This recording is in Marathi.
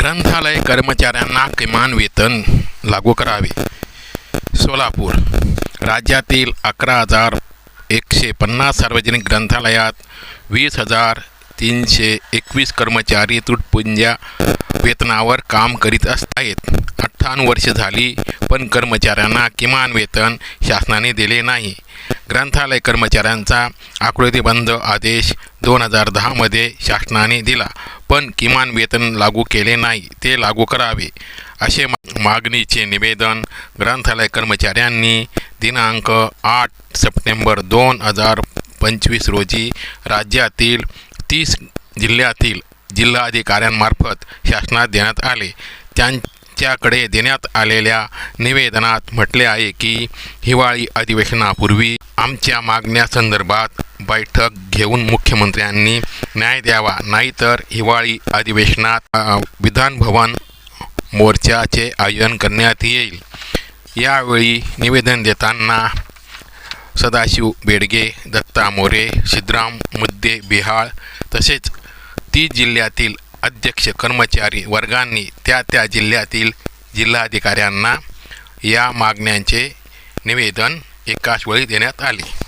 ग्रंथालय कर्मचाऱ्यांना किमान वेतन लागू करावे. सोलापूर राज्यातील अकरा हजार एकशे पन्नास सार्वजनिक ग्रंथालयात वीस हजार तीनशे एकवीस कर्मचारी तुटपुंज्या वेतनावर काम करीत असत आहेत. अठ्ठावन्न वर्ष झाली पण कर्मचाऱ्यांना किमान वेतन शासनाने दिले नाही. ग्रंथालय कर्मचाऱ्यांचा आकृतीबंध आदेश दोन हजार दहामध्ये शासनाने दिला पण किमान वेतन लागू केले नाही ते लागू करावे असे मा- मागणीचे निवेदन ग्रंथालय कर्मचाऱ्यांनी दिनांक आठ सप्टेंबर दोन हजार पंचवीस रोजी राज्यातील तीस जिल्ह्यातील जिल्हाधिकाऱ्यांमार्फत शासनात देण्यात आले. त्यां यांच्याकडे देण्यात आलेल्या निवेदनात म्हटले आहे की हिवाळी अधिवेशनापूर्वी आमच्या मागण्यासंदर्भात बैठक घेऊन मुख्यमंत्र्यांनी न्याय द्यावा नाहीतर हिवाळी अधिवेशनात विधानभवन मोर्चाचे आयोजन करण्यात येईल. यावेळी निवेदन देताना सदाशिव बेडगे दत्ता मोरे सिद्धराम मुद्दे बिहाळ तसेच ती जिल्ह्यातील अध्यक्ष कर्मचारी वर्गांनी त्या त्या जिल्ह्यातील जिल्हाधिकाऱ्यांना या मागण्यांचे निवेदन एकाच वेळी देण्यात आले.